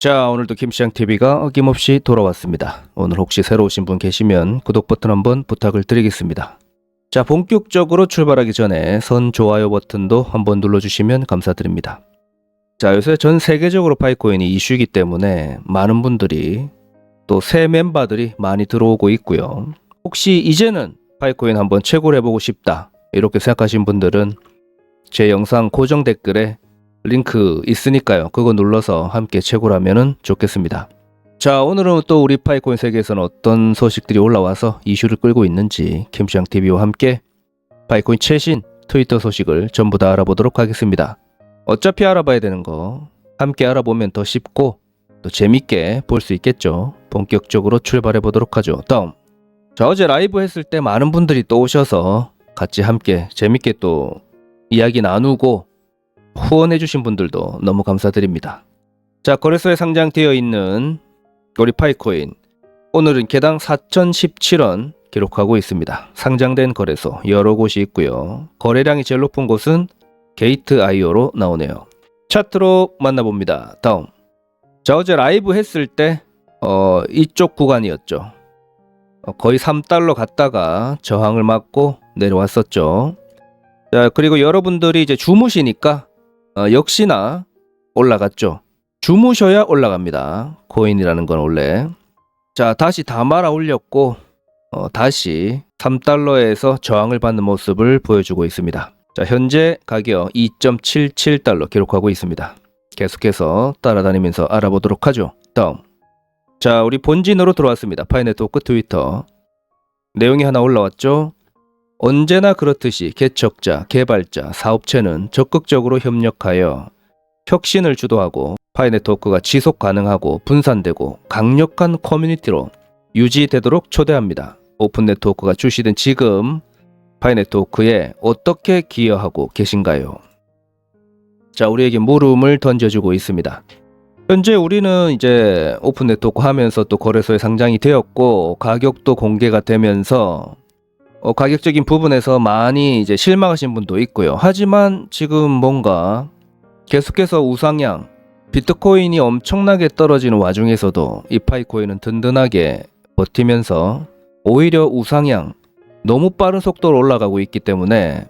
자, 오늘도 김시장TV가 어김없이 돌아왔습니다. 오늘 혹시 새로 오신 분 계시면 구독 버튼 한번 부탁을 드리겠습니다. 자, 본격적으로 출발하기 전에 선 좋아요 버튼도 한번 눌러주시면 감사드립니다. 자, 요새 전 세계적으로 파이코인이 이슈이기 때문에 많은 분들이 또 새 멤버들이 많이 들어오고 있고요. 혹시 이제는 파이코인 한번 채굴 해 보고 싶다 이렇게 생각하신 분들은 제 영상 고정 댓글에 링크 있으니까요. 그거 눌러서 함께 채굴하면 좋겠습니다. 자, 오늘은 또 우리 파이코인 세계에서는 어떤 소식들이 올라와서 이슈를 끌고 있는지 김시장 TV와 함께 파이코인 최신 트위터 소식을 전부 다 알아보도록 하겠습니다. 어차피 알아봐야 되는 거 함께 알아보면 더 쉽고 또 재밌게 볼 수 있겠죠. 본격적으로 출발해 보도록 하죠. 다음. 자, 어제 라이브 했을 때 많은 분들이 또 오셔서 같이 함께 재밌게 또 이야기 나누고 후원해주신 분들도 너무 감사드립니다. 자, 거래소에 상장되어 있는 우리 파이코인. 오늘은 개당 4,017원 기록하고 있습니다. 상장된 거래소 여러 곳이 있고요. 거래량이 제일 높은 곳은 게이트 아이오로 나오네요. 차트로 만나봅니다. 다음. 자, 어제 라이브 했을 때, 어, 이쪽 구간이었죠. 어, 거의 3달러 갔다가 저항을 맞고 내려왔었죠. 자, 그리고 여러분들이 이제 주무시니까 어, 역시나 올라갔죠. 주무셔야 올라갑니다. 코인이라는 건 원래. 자, 다시 다 말아 올렸고, 어, 다시 3달러에서 저항을 받는 모습을 보여주고 있습니다. 자, 현재 가격 2.77달러 기록하고 있습니다. 계속해서 따라다니면서 알아보도록 하죠. 다음. 자, 우리 본진으로 들어왔습니다. 파이네트워크 트위터. 내용이 하나 올라왔죠. 언제나 그렇듯이 개척자, 개발자, 사업체는 적극적으로 협력하여 혁신을 주도하고 파이네트워크가 지속 가능하고 분산되고 강력한 커뮤니티로 유지되도록 초대합니다. 오픈 네트워크가 출시된 지금 파이네트워크에 어떻게 기여하고 계신가요? 자, 우리에게 물음을 던져주고 있습니다. 현재 우리는 이제 오픈 네트워크 하면서 또 거래소에 상장이 되었고 가격도 공개가 되면서 어, 가격적인 부분에서 많이 이제 실망하신 분도 있고요. 하지만 지금 뭔가 계속해서 우상향, 비트코인이 엄청나게 떨어지는 와중에서도 이 파이코인은 든든하게 버티면서 오히려 우상향, 너무 빠른 속도로 올라가고 있기 때문에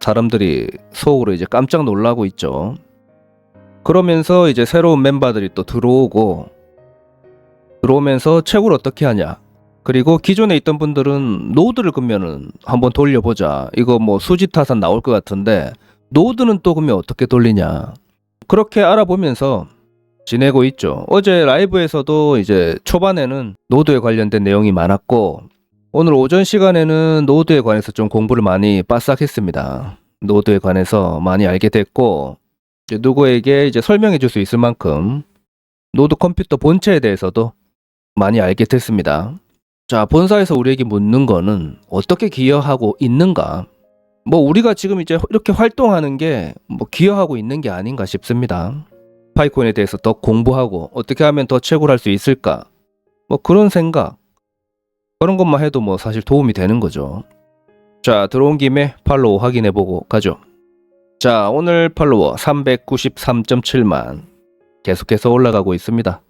사람들이 속으로 이제 깜짝 놀라고 있죠. 그러면서 이제 새로운 멤버들이 또 들어오고 들어오면서 채굴 어떻게 하냐. 그리고 기존에 있던 분들은 노드를 그러면은 한번 돌려보자. 이거 뭐 수지 타산 나올 것 같은데 노드는 또 그러면 어떻게 돌리냐. 그렇게 알아보면서 지내고 있죠. 어제 라이브에서도 이제 초반에는 노드에 관련된 내용이 많았고 오늘 오전 시간에는 노드에 관해서 좀 공부를 많이 빠싹 했습니다. 노드에 관해서 많이 알게 됐고 누구에게 이제 설명해 줄 수 있을 만큼 노드 컴퓨터 본체에 대해서도 많이 알게 됐습니다. 자, 본사에서 우리에게 묻는 거는 어떻게 기여하고 있는가? 뭐 우리가 지금 이제 이렇게 활동하는 게 뭐 기여하고 있는 게 아닌가 싶습니다. 파이콘에 대해서 더 공부하고 어떻게 하면 더 채굴할 수 있을까? 뭐 그런 생각. 그런 것만 해도 뭐 사실 도움이 되는 거죠. 자, 들어온 김에 팔로우 확인해 보고 가죠. 자, 오늘 팔로워 393.7만 계속해서 올라가고 있습니다.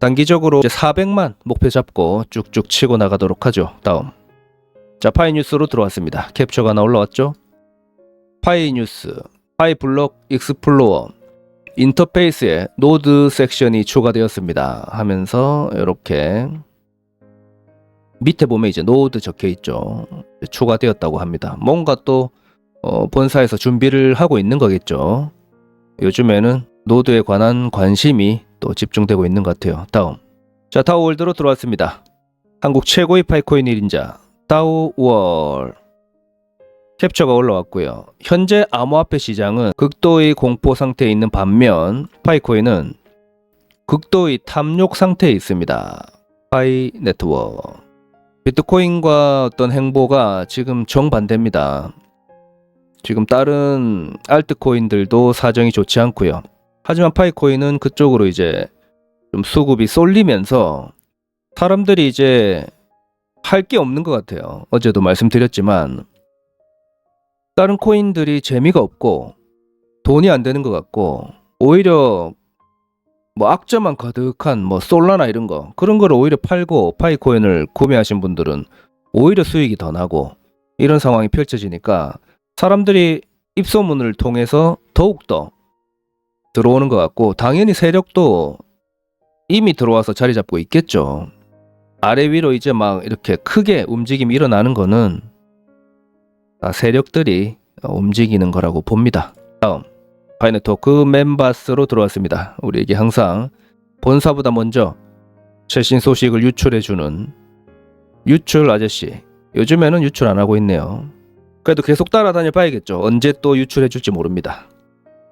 단기적으로 이제 400만 목표 잡고 쭉쭉 치고 나가도록 하죠. 다음. 자, 파이 뉴스로 들어왔습니다. 캡처가 하나 올라왔죠? 파이 뉴스, 파이 블록 익스플로어 인터페이스에 노드 섹션이 추가되었습니다. 하면서 이렇게 밑에 보면 이제 노드 적혀 있죠. 추가되었다고 합니다. 뭔가 또 어, 본사에서 준비를 하고 있는 거겠죠. 요즘에는 노드에 관한 관심이 또 집중되고 있는 것 같아요. 다음. 자, 다우월드로 들어왔습니다. 한국 최고의 파이코인 1인자 다우월 캡처가 올라왔고요. 현재 암호화폐 시장은 극도의 공포 상태에 있는 반면 파이코인은 극도의 탐욕 상태에 있습니다. 파이 네트워크. 비트코인과 어떤 행보가 지금 정반대입니다. 지금 다른 알트코인들도 사정이 좋지 않고요. 하지만 파이코인은 그쪽으로 이제 좀 수급이 쏠리면서 사람들이 이제 할 게 없는 것 같아요. 어제도 말씀드렸지만 다른 코인들이 재미가 없고 돈이 안 되는 것 같고 오히려 뭐 악재만 가득한 뭐 솔라나 이런 거 그런 거를 오히려 팔고 파이코인을 구매하신 분들은 오히려 수익이 더 나고 이런 상황이 펼쳐지니까 사람들이 입소문을 통해서 더욱더 들어오는 것 같고 당연히 세력도 이미 들어와서 자리 잡고 있겠죠. 아래 위로 이제 막 이렇게 크게 움직임이 일어나는 거는 다 세력들이 움직이는 거라고 봅니다. 다음 파이네토크 멤버스로 들어왔습니다. 우리에게 항상 본사보다 먼저 최신 소식을 유출해주는 유출 아저씨. 요즘에는 유출 안 하고 있네요. 그래도 계속 따라다녀 봐야겠죠. 언제 또 유출해줄지 모릅니다.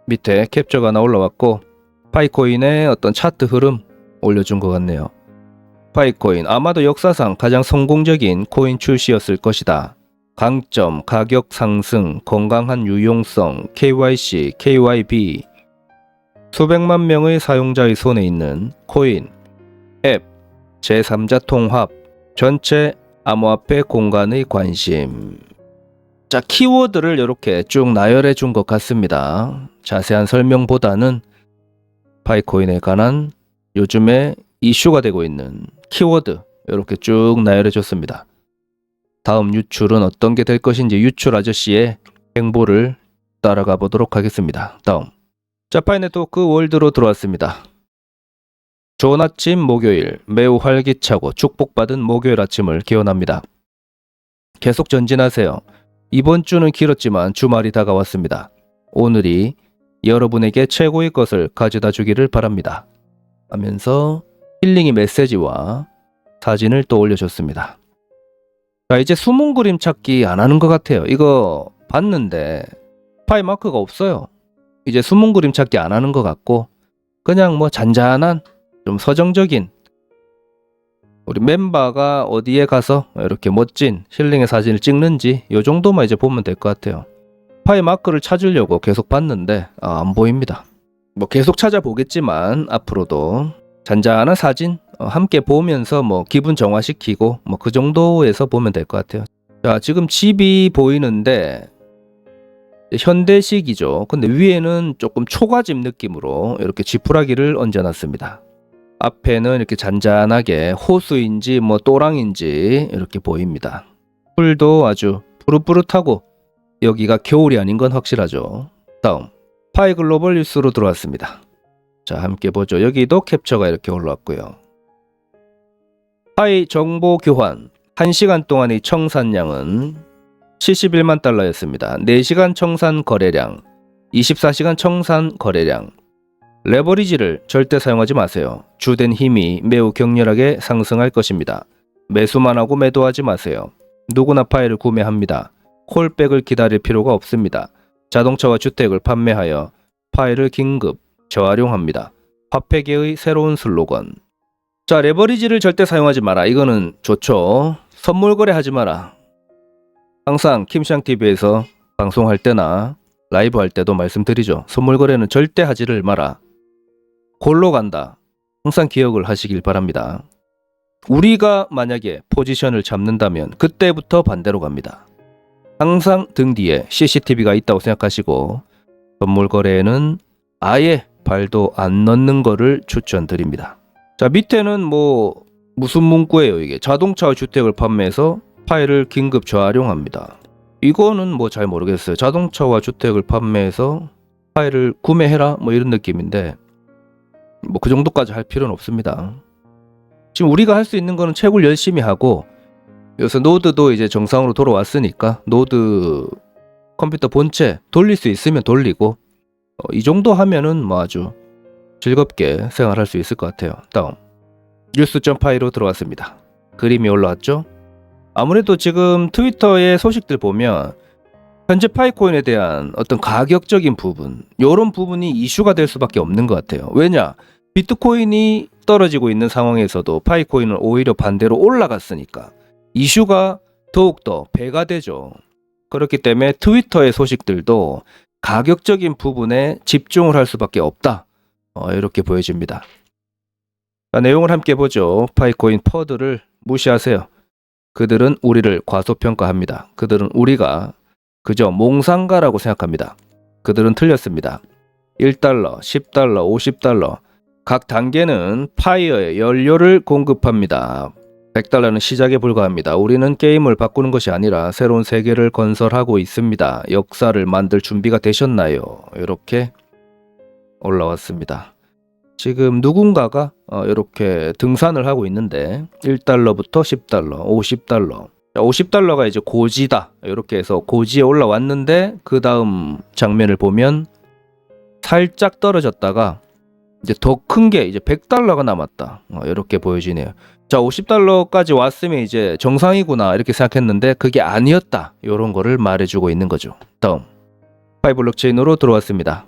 밑에 캡처가 하나 올라왔고 파이코인의 어떤 차트 흐름 올려준 것 같네요. 파이코인 아마도 역사상 가장 성공적인 코인 출시였을 것이다. 강점, 가격 상승, 건강한 유용성, KYC, KYB 수백만 명의 사용자의 손에 있는 코인, 앱, 제3자 통합, 전체 암호화폐 공간의 관심. 자, 키워드를 이렇게 쭉 나열해 준 것 같습니다. 자세한 설명보다는 파이코인에 관한 요즘에 이슈가 되고 있는 키워드 이렇게 쭉 나열해 줬습니다. 다음 유출은 어떤 게 될 것인지 유출 아저씨의 행보를 따라가 보도록 하겠습니다. 다음. 자파이 네트워크 월드로 들어왔습니다. 좋은 아침 목요일 매우 활기차고 축복받은 목요일 아침을 기원합니다. 계속 전진하세요. 이번 주는 길었지만 주말이 다가왔습니다. 오늘이 여러분에게 최고의 것을 가져다 주기를 바랍니다. 하면서 힐링의 메시지와 사진을 또 올려줬습니다. 자, 이제 숨은 그림 찾기 안 하는 것 같아요. 이거 봤는데 파이 마크가 없어요. 이제 숨은 그림 찾기 안 하는 것 같고 그냥 뭐 잔잔한 좀 서정적인 우리 멤버가 어디에 가서 이렇게 멋진 힐링의 사진을 찍는지 요 정도만 이제 보면 될 것 같아요. 파이 마크를 찾으려고 계속 봤는데 아, 안 보입니다. 뭐 계속 찾아보겠지만 앞으로도 잔잔한 사진 어, 함께 보면서 뭐 기분 정화시키고 뭐 그 정도에서 보면 될 것 같아요. 자, 지금 집이 보이는데 현대식이죠. 근데 위에는 조금 초가집 느낌으로 이렇게 지푸라기를 얹어놨습니다. 앞에는 이렇게 잔잔하게 호수인지 뭐 또랑인지 이렇게 보입니다. 풀도 아주 푸릇푸릇하고 여기가 겨울이 아닌 건 확실하죠. 다음 파이 글로벌 뉴스로 들어왔습니다. 자 함께 보죠. 여기도 캡처가 이렇게 올라왔고요. 파이 정보 교환 1시간 동안의 청산량은 71만 달러였습니다. 4시간 청산 거래량, 24시간 청산 거래량. 레버리지를 절대 사용하지 마세요. 주된 힘이 매우 격렬하게 상승할 것입니다. 매수만 하고 매도하지 마세요. 누구나 파일을 구매합니다. 콜백을 기다릴 필요가 없습니다. 자동차와 주택을 판매하여 파일을 긴급 재활용합니다. 화폐계의 새로운 슬로건. 자, 레버리지를 절대 사용하지 마라. 이거는 좋죠. 선물 거래하지 마라. 항상 킴샹TV에서 방송할 때나 라이브 할 때도 말씀드리죠. 선물 거래는 절대 하지를 마라. 골로 간다. 항상 기억을 하시길 바랍니다. 우리가 만약에 포지션을 잡는다면 그때부터 반대로 갑니다. 항상 등 뒤에 CCTV가 있다고 생각하시고 선물 거래에는 아예 발도 안 넣는 거를 추천드립니다. 자, 밑에는 뭐 무슨 문구예요, 이게? 자동차와 주택을 판매해서 파일을 긴급 재활용합니다. 이거는 뭐 잘 모르겠어요. 자동차와 주택을 판매해서 파일을 구매해라 뭐 이런 느낌인데 뭐 그 정도까지 할 필요는 없습니다. 지금 우리가 할 수 있는 거는 채굴 열심히 하고 여기서 노드도 이제 정상으로 돌아왔으니까 노드 컴퓨터 본체 돌릴 수 있으면 돌리고 어, 이 정도 하면은 뭐 아주 즐겁게 생활할 수 있을 것 같아요. 다음 뉴스.파이로 들어왔습니다. 그림이 올라왔죠? 아무래도 지금 트위터의 소식들 보면 현재 파이코인에 대한 어떤 가격적인 부분 이런 부분이 이슈가 될 수밖에 없는 것 같아요. 왜냐? 비트코인이 떨어지고 있는 상황에서도 파이코인은 오히려 반대로 올라갔으니까 이슈가 더욱더 배가 되죠. 그렇기 때문에 트위터의 소식들도 가격적인 부분에 집중을 할 수밖에 없다. 어, 이렇게 보여집니다. 자, 내용을 함께 보죠. 파이코인 퍼드를 무시하세요. 그들은 우리를 과소평가합니다. 그들은 우리가 그저 몽상가라고 생각합니다. 그들은 틀렸습니다. 1달러, 10달러, 50달러. 각 단계는 파이어에 연료를 공급합니다. 100달러는 시작에 불과합니다. 우리는 게임을 바꾸는 것이 아니라 새로운 세계를 건설하고 있습니다. 역사를 만들 준비가 되셨나요? 이렇게 올라왔습니다. 지금 누군가가 어, 이렇게 등산을 하고 있는데 1달러부터 10달러, 50달러. 50달러가 이제 고지다. 이렇게 해서 고지에 올라왔는데 그 다음 장면을 보면 살짝 떨어졌다가 이제 더 큰 게 이제 100달러가 남았다. 어, 이렇게 보여지네요. 자, 50달러까지 왔으면 이제 정상이구나 이렇게 생각했는데 그게 아니었다. 이런 거를 말해주고 있는 거죠. 다음 파이 블록체인으로 들어왔습니다.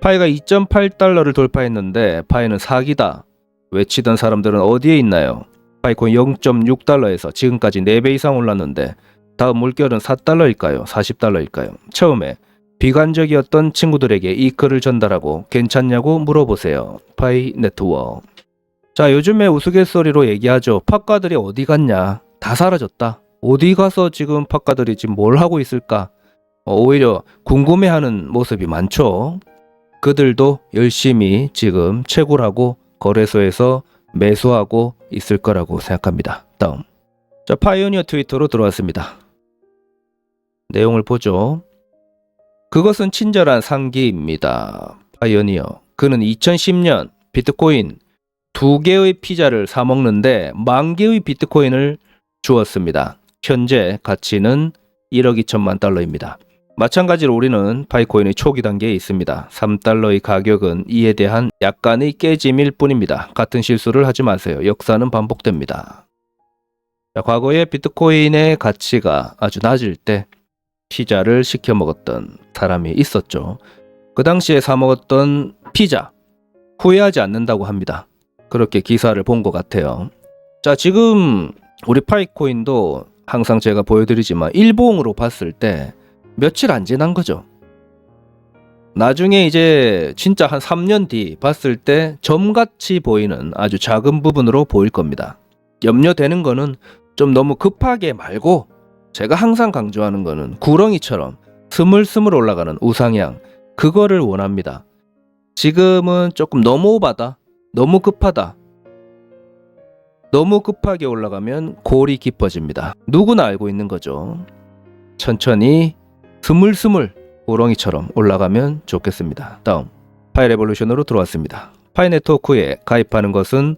파이가 2.8달러를 돌파했는데 파이는 사기다. 외치던 사람들은 어디에 있나요? 파이코인 0.6달러에서 지금까지 4배 이상 올랐는데 다음 물결은 4달러일까요? 40달러일까요? 처음에 비관적이었던 친구들에게 이 글을 전달하고 괜찮냐고 물어보세요. 파이 네트워크. 자, 요즘에 우스갯소리로 얘기하죠. 팝가들이 어디 갔냐? 다 사라졌다. 어디 가서 지금 팝가들이 지금 뭘 하고 있을까? 어, 오히려 궁금해하는 모습이 많죠. 그들도 열심히 지금 채굴하고 거래소에서 매수하고 있을 거라고 생각합니다. 다음. 자, 파이오니어 트위터로 들어왔습니다. 내용을 보죠. 그것은 친절한 상기입니다. 파이오니어. 그는 2010년 비트코인 두 개의 피자를 사 먹는데 만 개의 비트코인을 주었습니다. 현재 가치는 1억 2천만 달러입니다. 마찬가지로 우리는 파이코인의 초기 단계에 있습니다. 3달러의 가격은 이에 대한 약간의 깨짐일 뿐입니다. 같은 실수를 하지 마세요. 역사는 반복됩니다. 자, 과거에 비트코인의 가치가 아주 낮을 때 피자를 시켜 먹었던 사람이 있었죠. 그 당시에 사 먹었던 피자 후회하지 않는다고 합니다. 그렇게 기사를 본 것 같아요. 자, 지금 우리 파이코인도 항상 제가 보여드리지만 일봉으로 봤을 때 며칠 안 지난 거죠. 나중에 이제 진짜 한 3년 뒤 봤을 때 점같이 보이는 아주 작은 부분으로 보일 겁니다. 염려되는 거는 좀 너무 급하게 말고 제가 항상 강조하는 거는 구렁이처럼 스물스물 올라가는 우상향 그거를 원합니다. 지금은 조금 너무 오바다. 너무 급하다. 너무 급하게 올라가면 골이 깊어집니다. 누구나 알고 있는 거죠. 천천히 스물스물 호렁이처럼 올라가면 좋겠습니다. 다음 파이 레볼루션으로 들어왔습니다. 파이 네트워크에 가입하는 것은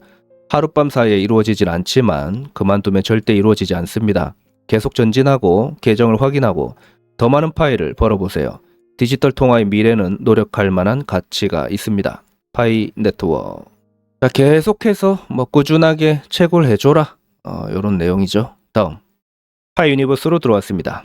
하룻밤 사이에 이루어지진 않지만 그만두면 절대 이루어지지 않습니다. 계속 전진하고 계정을 확인하고 더 많은 파일을 벌어보세요. 디지털 통화의 미래는 노력할 만한 가치가 있습니다. 파이 네트워크. 자, 계속해서 뭐 꾸준하게 채굴 해줘라. 어, 이런 내용이죠. 다음 파이 유니버스로 들어왔습니다.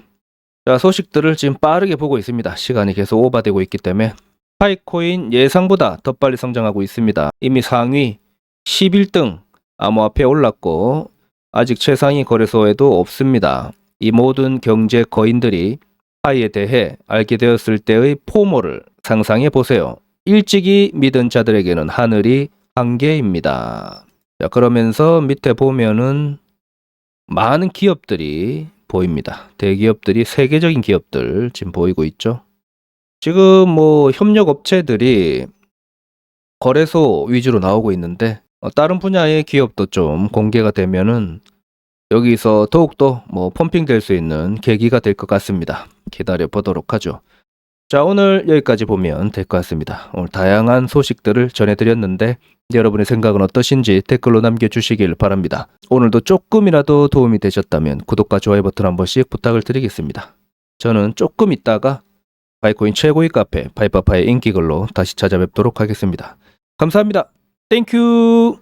자, 소식들을 지금 빠르게 보고 있습니다. 시간이 계속 오버되고 있기 때문에 파이코인 예상보다 더 빨리 성장하고 있습니다. 이미 상위 11등 암호화폐 올랐고 아직 최상위 거래소에도 없습니다. 이 모든 경제 거인들이 파이에 대해 알게 되었을 때의 포모를 상상해 보세요. 일찍이 믿은 자들에게는 하늘이 한계입니다. 자, 그러면서 밑에 보면은 많은 기업들이 보입니다. 대기업들이 세계적인 기업들 지금 보이고 있죠. 지금 뭐 협력 업체들이 거래소 위주로 나오고 있는데 어, 다른 분야의 기업도 좀 공개가 되면은 여기서 더욱더 뭐 펌핑 될 수 있는 계기가 될 것 같습니다. 기다려 보도록 하죠. 자, 오늘 여기까지 보면 될 것 같습니다. 오늘 다양한 소식들을 전해드렸는데 여러분의 생각은 어떠신지 댓글로 남겨주시길 바랍니다. 오늘도 조금이라도 도움이 되셨다면 구독과 좋아요 버튼 한 번씩 부탁을 드리겠습니다. 저는 조금 있다가 바이코인 최고의 카페 바이파파의 인기글로 다시 찾아뵙도록 하겠습니다. 감사합니다. Thank you.